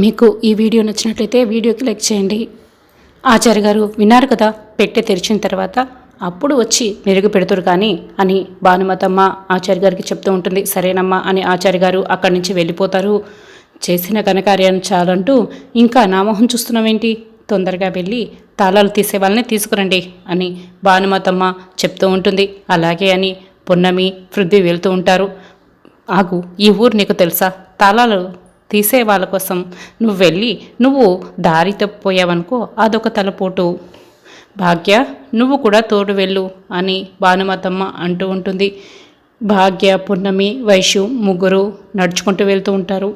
మీకు ఈ వీడియో నచ్చినట్లయితే వీడియోకి లైక్ చేయండి. ఆచార్య గారు విన్నారు కదా పెట్టె తెరిచిన తర్వాత అప్పుడు వచ్చి మెరుగు పెడతారు కానీ అని భానుమతమ్మ ఆచార్య గారికి చెప్తూ ఉంటుంది. సరేనమ్మా అని ఆచార్య గారు అక్కడి నుంచి వెళ్ళిపోతారు. చేసిన ఘనకార్యాన్ని చాలంటూ ఇంకా నామోహం చూస్తున్నామేంటి తొందరగా వెళ్ళి తాళాలు తీసే వాళ్ళని తీసుకురండి అని భానుమతమ్మ చెప్తూ ఉంటుంది. అలాగే అని పున్నమి పృథ్వీ వెళ్తూ ఉంటారు. ఆగు ఈ ఊరు నీకు తెలుసా? తాళాలు తీసే వాళ్ళ కోసం నువ్వు వెళ్ళి నువ్వు దారి తప్పిపోయావనుకో అదొక తలపోటు. భాగ్య నువ్వు కూడా తోడు వెళ్ళు అని భానుమతమ్మ అంటూ ఉంటుంది. భాగ్య పున్నమి వైశ్యు ముగ్గురు నడుచుకుంటూ వెళ్తూ ఉంటారు.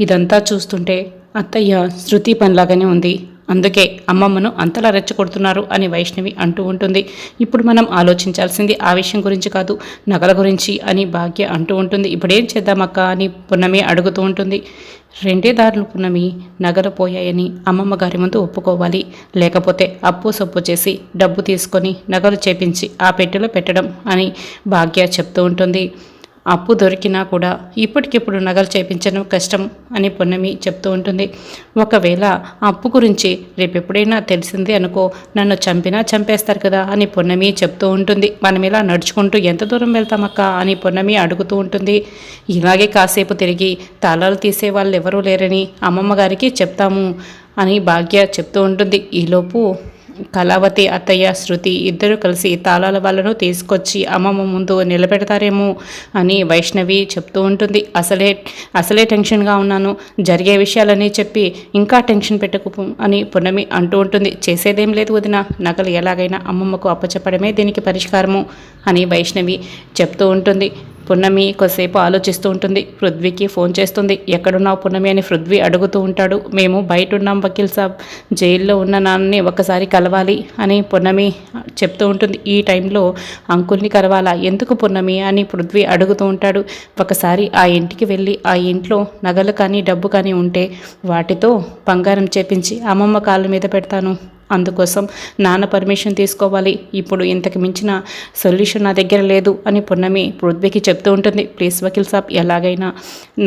ఇదంతా చూస్తుంటే అత్తయ్య శృతి పనిలాగానే ఉంది. అందుకే అమ్మమ్మను అంతలా రెచ్చగొడుతున్నారు అని వైష్ణవి అంటూ ఉంటుంది. ఇప్పుడు మనం ఆలోచించాల్సింది ఆ విషయం గురించి కాదు నగల గురించి అని భాగ్య అంటూ ఉంటుంది. ఇప్పుడేం చేద్దామక్క అని పున్నమి అడుగుతూ ఉంటుంది. రెండే దారులు పున్నమి నగలు పోయాయని అమ్మమ్మ గారి ముందు ఒప్పుకోవాలి. లేకపోతే అప్పు సొప్పు చేసి డబ్బు తీసుకొని నగలు చేపించి ఆ పెట్టెలో పెట్టడం అని భాగ్య చెప్తూ ఉంటుంది. అప్పు దొరికినా కూడా ఇప్పటికిప్పుడు నగలు చేపించడం కష్టం అని పొన్నమి చెప్తూ ఉంటుంది. ఒకవేళ అప్పు గురించి రేపెప్పుడైనా తెలిసింది అనుకో నన్ను చంపినా చంపేస్తారు కదా అని పొన్నమి చెప్తూ ఉంటుంది. మనం ఇలా నడుచుకుంటూ ఎంత దూరం వెళ్తామక్క అని పొన్నమి అడుగుతూ ఉంటుంది. ఇలాగే కాసేపు తిరిగి తాళాలు తీసే వాళ్ళు ఎవరూ లేరని అమ్మమ్మ గారికి చెప్తాము అని భాగ్య చెప్తూ ఉంటుంది. ఈలోపు కళావతి అత్తయ్య శృతి ఇద్దరు కలిసి తాళాల వాళ్ళను తీసుకొచ్చి అమ్మమ్మ ముందు నిలబెడతారేమో అని వైష్ణవి చెప్తూ ఉంటుంది. అసలే అసలే టెన్షన్గా ఉన్నాను. జరిగే విషయాలని చెప్పి ఇంకా టెన్షన్ పెట్టకు అని పునమి అంటూ ఉంటుంది. చేసేదేం లేదు వదిన. నగలు ఎలాగైనా అమ్మమ్మకు అప్పచెప్పడమే దీనికి పరిష్కారము అని వైష్ణవి చెప్తూ ఉంటుంది. పున్నమి కొద్దిసేపు ఆలోచిస్తూ ఉంటుంది. పృథ్వీకి ఫోన్ చేస్తుంది. ఎక్కడున్నావు పున్నమి? అని పృథ్వీ అడుగుతూ ఉంటాడు. మేము బయట ఉన్నాం వకీల్ సాబ్. జైల్లో ఉన్న నాన్నని ఒకసారి కలవాలి అని పున్నమి చెప్తూ ఉంటుంది. ఈ టైంలో అంకుల్ని కలవాలా? ఎందుకు పున్నమి? అని పృథ్వీ అడుగుతూ ఉంటాడు. ఒకసారి ఆ ఇంటికి వెళ్ళి ఆ ఇంట్లో నగలు కానీ డబ్బు కానీ ఉంటే వాటితో బంగారం చేపించి అమ్మమ్మ కాళ్ళ మీద పెడతాను. అందుకోసం నాన్న పర్మిషన్ తీసుకోవాలి. ఇప్పుడు ఇంతకు మించిన సొల్యూషన్ నా దగ్గర లేదు అని పున్నమి పృథ్వీకి చెప్తూ ఉంటుంది. ప్లీజ్ వకీల్ సాబ్ ఎలాగైనా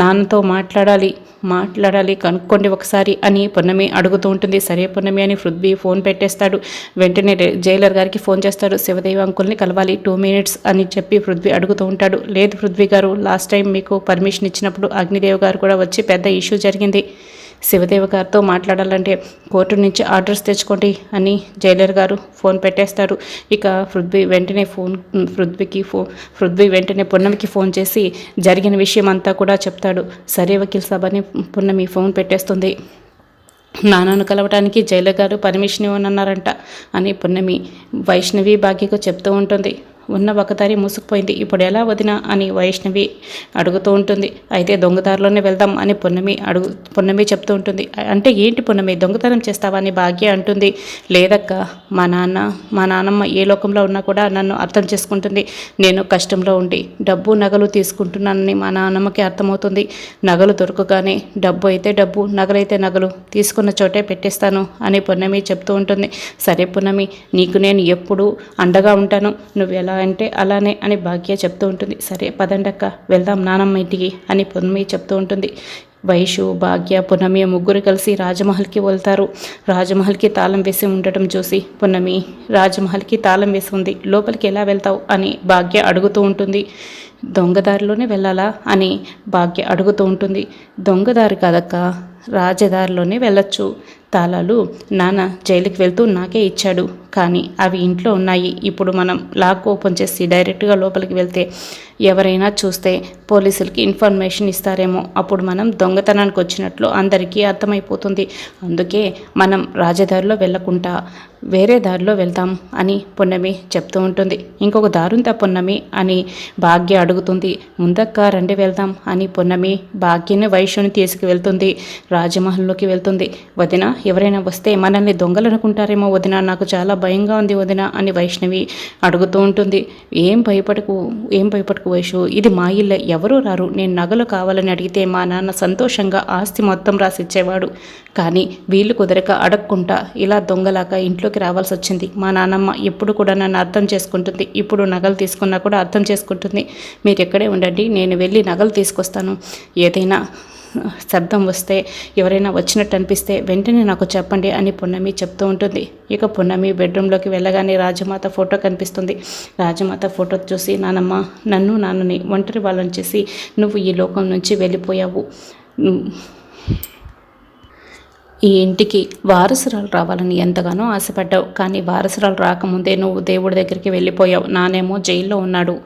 నాన్నతో మాట్లాడాలి మాట్లాడాలి కనుక్కోండి ఒకసారి అని పున్నమి అడుగుతూ ఉంటుంది. సరే పున్నమి అని పృథ్వీ ఫోన్ పెట్టేస్తాడు. వెంటనే జైలర్ గారికి ఫోన్ చేస్తాడు శివదేవి అంకుల్ని కలవాలి టూ మినిట్స్ అని చెప్పి పృథ్వీ అడుగుతూ ఉంటాడు. లేదు పృథ్వీ గారు లాస్ట్ టైం మీకు పర్మిషన్ ఇచ్చినప్పుడు అగ్నిదేవ్ గారు కూడా వచ్చి పెద్ద ఇష్యూ జరిగింది. శివదేవ గారితో మాట్లాడాలంటే కోర్టు నుంచి ఆర్డర్స్ తెచ్చుకోండి అని జైలర్ గారు ఫోన్ పెట్టేస్తారు. ఇక పృథ్వీ వెంటనే ఫోన్ పృథ్వీకి ఫోన్ పృథ్వీ వెంటనే పున్నమికి ఫోన్ చేసి జరిగిన విషయం అంతా కూడా చెప్తాడు. సరే వకీల్ సాబ్ అని పున్నమి ఫోన్ పెట్టేస్తుంది. నాన్నను కలవడానికి జైలర్ గారు పర్మిషన్ ఇవ్వనన్నారంట అని పున్నమి వైష్ణవి భాగ్యకు చెప్తూ ఉంటుంది. ఉన్న ఒకదారి మూసుకుపోయింది. ఇప్పుడు ఎలా వదినా అని వైష్ణవి అడుగుతూ ఉంటుంది. అయితే దొంగదారిలోనే వెళ్దాం అని పున్నమి అడుగు పున్నమి చెప్తూ ఉంటుంది. అంటే ఏంటి పున్నమి? దొంగతనం చేస్తావా అని భాగ్య అంటుంది. లేదక్క మా నాన్న మా నాన్నమ్మ ఏ లోకంలో ఉన్నా కూడా నన్ను అర్థం చేసుకుంటుంది. నేను కష్టంలో ఉండి డబ్బు నగలు తీసుకుంటున్నానని మా నాన్నమ్మకి అర్థమవుతుంది. నగలు దొరకగానే డబ్బు అయితే డబ్బు నగలైతే నగలు తీసుకున్న చోటే పెట్టేస్తాను అని పున్నమి చెప్తూ ఉంటుంది. సరే పున్నమి నీకు నేను ఎప్పుడూ అండగా ఉంటాను. నువ్వు ఎలా అంటే అలానే అని భాగ్య చెప్తూ ఉంటుంది. సరే పదండక్క వెళ్దాం నానమ్మ ఇంటికి అని పొన్మి చెప్తూ ఉంటుంది. వైషు భాగ్య పున్నమి ముగ్గురు కలిసి రాజమహల్కి వెళ్తారు. రాజమహల్కి తాళం వేసి ఉండటం చూసి పున్నమి రాజమహల్కి తాళం వేసి ఉంది. లోపలికి ఎలా వెళ్తావు? అని భాగ్య అడుగుతూ ఉంటుంది. దొంగదారిలోనే వెళ్ళాలా? అని భాగ్య అడుగుతూ ఉంటుంది. దొంగదారి కాదక్క. రాజదారిలోనే వెళ్ళొచ్చు. తాళాలు నాన్న జైలుకి వెళ్తూ నాకే ఇచ్చాడు. కానీ అవి ఇంట్లో ఉన్నాయి. ఇప్పుడు మనం లాక్ ఓపెన్ చేసి డైరెక్ట్గా లోపలికి వెళ్తే ఎవరైనా చూస్తే పోలీసులకి ఇన్ఫర్మేషన్ ఇస్తారేమో. అప్పుడు మనం దొంగతనానికి వచ్చినట్లు అందరికీ అర్థమైపోతుంది. అందుకే మనం రాజదారిలో వెళ్ళకుండా వేరే దారిలో వెళ్తాం అని పున్నమి చెప్తూ ఉంటుంది. ఇంకొక దారుందా పున్నమి అని భాగ్య అడుగుతుంది. ముందక్క రండి వెళ్దాం అని పున్నమి భాగ్యని వైశ్యుని తీసుకువెళ్తుంది రాజమహల్లోకి వెళ్తుంది. వదిన ఎవరైనా వస్తే మనల్ని దొంగలనుకుంటారేమో వదిన నాకు చాలా భయంగా ఉంది వదిన అని వైష్ణవి అడుగుతూ ఉంటుంది. ఏం భయపడకు ఏం భయపడకు వైషు ఇది మా ఇల్లే ఎవరూ రారు. నేను నగలు కావాలని అడిగితే మా నాన్న సంతోషంగా ఆస్తి మొత్తం రాసిచ్చేవాడు. కానీ వీళ్ళు కుదరక అడగకుండా ఇలా దొంగలాగా ఇంట్లోకి రావాల్సి వచ్చింది. మా నాన్నమ్మ ఎప్పుడు కూడా నన్ను అర్థం చేసుకుంటుంది. ఇప్పుడు నగలు తీసుకున్నా కూడా అర్థం చేసుకుంటుంది. మీరు ఎక్కడే ఉండండి నేను వెళ్ళి నగలు తీసుకొస్తాను. ఏదైనా శబ్దం వస్తే ఎవరైనా వచ్చినట్టు అనిపిస్తే వెంటనే నాకు చెప్పండి అని పున్నమి చెప్తూ ఉంటుంది. ఇక పున్నమి బెడ్రూమ్లోకి వెళ్ళగానే రాజమాత ఫోటో కనిపిస్తుంది. రాజమాత ఫోటో చూసి నానమ్మ నన్ను నాన్నని ఒంటరి వాళ్ళని చేసి నువ్వు ఈ లోకం నుంచి వెళ్ళిపోయావు. ఈ ఇంటికి వారసురాలు రావాలని ఎంతగానో ఆశపడ్డావు. కానీ వారసురాలు రాకముందే నువ్వు దేవుడి దగ్గరికి వెళ్ళిపోయావు. నానేమో జైల్లో ఉన్నాడు.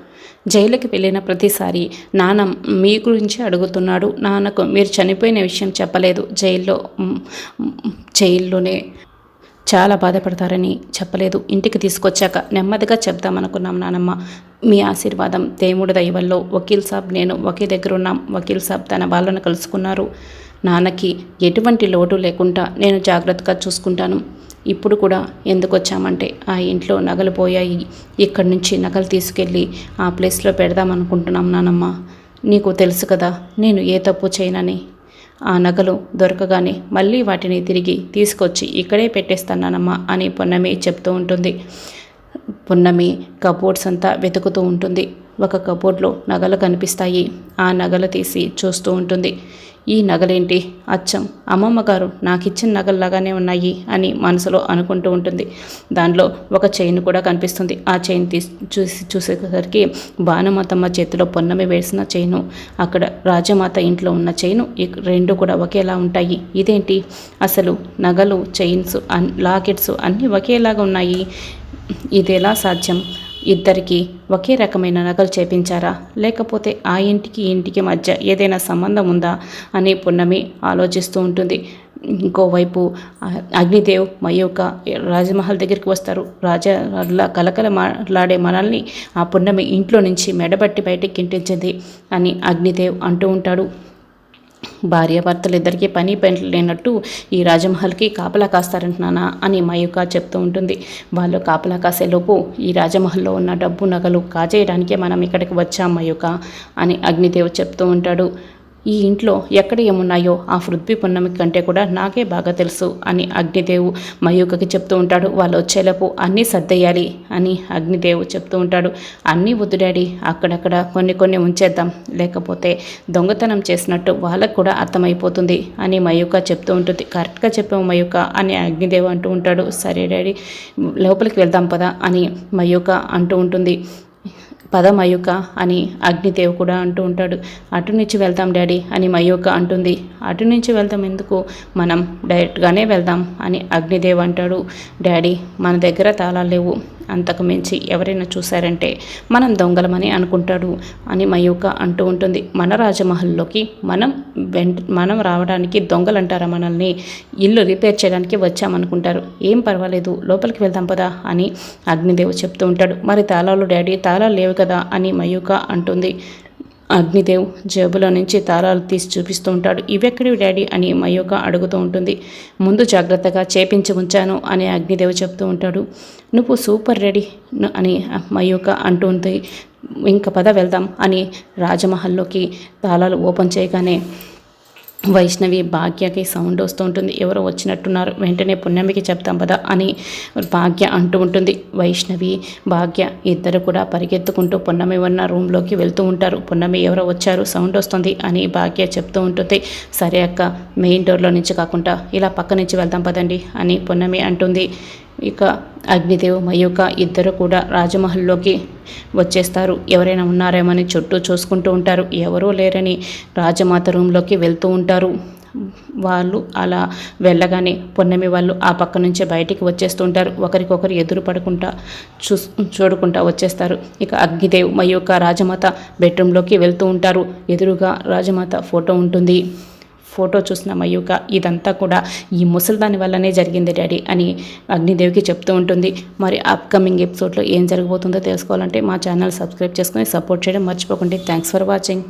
జైలుకి వెళ్ళిన ప్రతిసారి నాన్న మీ గురించి అడుగుతున్నాడు. నాన్నకు మీరు చనిపోయిన విషయం చెప్పలేదు. జైల్లో జైల్లోనే చాలా బాధపడతారని చెప్పలేదు. ఇంటికి తీసుకొచ్చాక నెమ్మదిగా చెప్దామనుకున్నాం నానమ్మ. మీ ఆశీర్వాదం దేవుడి దయవల్లో. వకీల్ సాబ్ నేను ఒకే దగ్గర ఉన్నాం. వకీల్ సాబ్ తన వాళ్ళను కలుసుకున్నారు. నాన్నకి ఎటువంటి లోటు లేకుండా నేను జాగ్రత్తగా చూసుకుంటాను. ఇప్పుడు కూడా ఎందుకు వచ్చామంటే ఆ ఇంట్లో నగలు పోయాయి. ఇక్కడి నుంచి నగలు తీసుకెళ్ళి ఆ ప్లేస్లో పెడదామనుకుంటున్నాం నానమ్మ. నీకు తెలుసు కదా నేను ఏ తప్పు చేయనని. ఆ నగలు దొరకగానే మళ్ళీ వాటిని తిరిగి తీసుకొచ్చి ఇక్కడే పెట్టేస్తానమ్మా అని పొన్నమి చెప్తూ ఉంటుంది. పొన్నమి కబోర్డ్స్ అంతా వెతుకుతూ ఉంటుంది. ఒక కబోర్డ్లో నగలు కనిపిస్తాయి. ఆ నగలు తీసి చూస్తూ ఉంటుంది. ఈ నగలేంటి? అచ్చం. అమ్మమ్మ గారు నాకు ఇచ్చిన నగల్లాగానే ఉన్నాయి అని మనసులో అనుకుంటూ ఉంటుంది. దానిలో ఒక చైన్ కూడా కనిపిస్తుంది. ఆ చైన్ తీసి చూసి చూసేసరికి భానుమాతమ్మ చేతిలో పొన్నమి వేసిన చైను అక్కడ రాజమాత ఇంట్లో ఉన్న చైను రెండు కూడా ఒకేలా ఉంటాయి. ఇదేంటి? అసలు నగలు చైన్స్ లాకెట్స్ అన్నీ ఒకేలాగా ఉన్నాయి. ఇది ఎలా సాధ్యం? ఇద్దరికి ఒకే రకమైన నగలు చేపించారా? లేకపోతే ఆ ఇంటికి ఇంటికి మధ్య ఏదైనా సంబంధం ఉందా? అని పున్నమి ఆలోచిస్తూ ఉంటుంది. ఇంకోవైపు అగ్నిదేవ్ మయూక రాజమహల్ దగ్గరికి వస్తారు. రాజా కలకల మాట్లాడే మనల్ని ఆ పున్నమి ఇంట్లో నుంచి మెడబట్టి బయటకి ఇంటించింది అని అగ్నిదేవ్ అంటూ ఉంటాడు. భార్యాభర్తలు ఇద్దరికీ పని పెంటలు లేనట్టు ఈ రాజమహల్కి కాపలా కాస్తారంటున్నానా అని మయూక చెప్తూ ఉంటుంది. వాళ్ళు కాపలా కాసేలోపు ఈ రాజమహల్లో ఉన్న డబ్బు నగలు కాజేయడానికే మనం ఇక్కడికి వచ్చాం మయూక అని అగ్నిదేవ్ చెప్తూ ఉంటాడు. ఈ ఇంట్లో ఎక్కడ ఏమున్నాయో ఆ పృథ్వీ పున్నమి కంటే కూడా నాకే బాగా తెలుసు అని అగ్నిదేవు మయూకకి చెప్తూ ఉంటాడు. వాళ్ళు వచ్చేలోపు అన్నీ సర్దేయాలి అని అగ్నిదేవు చెప్తూ ఉంటాడు. అన్నీ వద్దు డాడీ అక్కడక్కడ కొన్ని కొన్ని ఉంచేద్దాం. లేకపోతే దొంగతనం చేసినట్టు వాళ్ళకు కూడా అర్థమైపోతుంది అని మయూక చెప్తూ ఉంటుంది. కరెక్ట్గా చెప్పాము మయూక అని అగ్నిదేవు అంటూ ఉంటాడు. సరే డాడీ లోపలికి వెళ్దాం పదా అని మయూక అంటూ ఉంటుంది. పద మయూక అని అగ్నిదేవ్ కూడా అంటూ ఉంటాడు. అటు నుంచి వెళ్తాం డాడీ అని మయూక అంటుంది. అటు నుంచి వెళ్తాం ఎందుకు? మనం డైరెక్ట్గానే వెళ్దాం అని అగ్నిదేవ్ అంటాడు. డాడీ మన దగ్గర తాళాలు లేవు. అంతకు మించి ఎవరైనా చూశారంటే మనం దొంగలమని అనుకుంటాడు అని మయూక అంటూ ఉంటుంది. మన రాజమహల్లోకి మనం వెంట మనం రావడానికి దొంగలు అంటారా మనల్ని? ఇల్లు రిపేర్ చేయడానికి వచ్చామనుకుంటారు. ఏం పర్వాలేదు లోపలికి వెళ్దాం పదా అని అగ్నిదేవ్ చెప్తూ ఉంటాడు. మరి తాళాలు డాడీ తాళాలు లేవు కదా అని మయూక అంటుంది. అగ్నిదేవ్ జేబులో నుంచి తాళాలు తీసి చూపిస్తూ ఉంటాడు. ఇవెక్కడివి డాడీ అని మయూక అడుగుతూ ఉంటుంది. ముందు జాగ్రత్తగా చేపించి ఉంచాను అని అగ్నిదేవ్ చెప్తూ ఉంటాడు. నువ్వు సూపర్ రెడీ అని మయూక అంటూ ఉంది ఇంక పద వెళ్దాం అని రాజమహల్లోకి తాళాలు ఓపెన్ చేయగానే వైష్ణవి భాగ్యకి సౌండ్ వస్తూ ఉంటుంది. ఎవరో వచ్చినట్టున్నారు. వెంటనే పున్నమికి చెప్తాం పదా అని భాగ్య అంటూ ఉంటుంది. వైష్ణవి భాగ్య ఇద్దరు కూడా పరిగెత్తుకుంటూ పున్నమి ఉన్న రూమ్లోకి వెళ్తూ ఉంటారు. పున్నమి ఎవరో వచ్చారు. సౌండ్ వస్తుంది అని భాగ్య చెప్తూ ఉంటుంది. సరే అక్క మెయిన్ డోర్లో నుంచి కాకుండా ఇలా పక్క నుంచి వెళ్దాం పదండి అని పున్నమి అంటుంది. ఇక అగ్నిదేవ్ మయూక ఇద్దరు కూడా రాజమహల్లోకి వచ్చేస్తారు. ఎవరైనా ఉన్నారేమని చుట్టూ చూసుకుంటూ ఉంటారు. ఎవరూ లేరని రాజమాత రూమ్లోకి వెళ్తూ ఉంటారు. వాళ్ళు అలా వెళ్ళగానే పొన్నమి వాళ్ళు ఆ పక్క నుంచే బయటికి వచ్చేస్తుంటారు ఒకరికొకరు ఎదురు పడకుండా చూ చూడకుండా వచ్చేస్తారు. ఇక అగ్నిదేవ్ మయూక రాజమాత బెడ్రూమ్లోకి వెళ్తూ ఉంటారు. ఎదురుగా రాజమాత ఫోటో ఉంటుంది. ఫోటో చూసిన మయూక ఇదంతా కూడా ఈ ముసలిదాని వల్లనే జరిగింది డాడీ అని అగ్నిదేవికి చెప్తూ ఉంటుంది. మరి అప్కమింగ్ ఎపిసోడ్లో ఏం జరగబోతుందో తెలుసుకోవాలంటే మా ఛానల్ సబ్స్క్రైబ్ చేసుకుని సపోర్ట్ చేయడం మర్చిపోకండి. Thanks for watching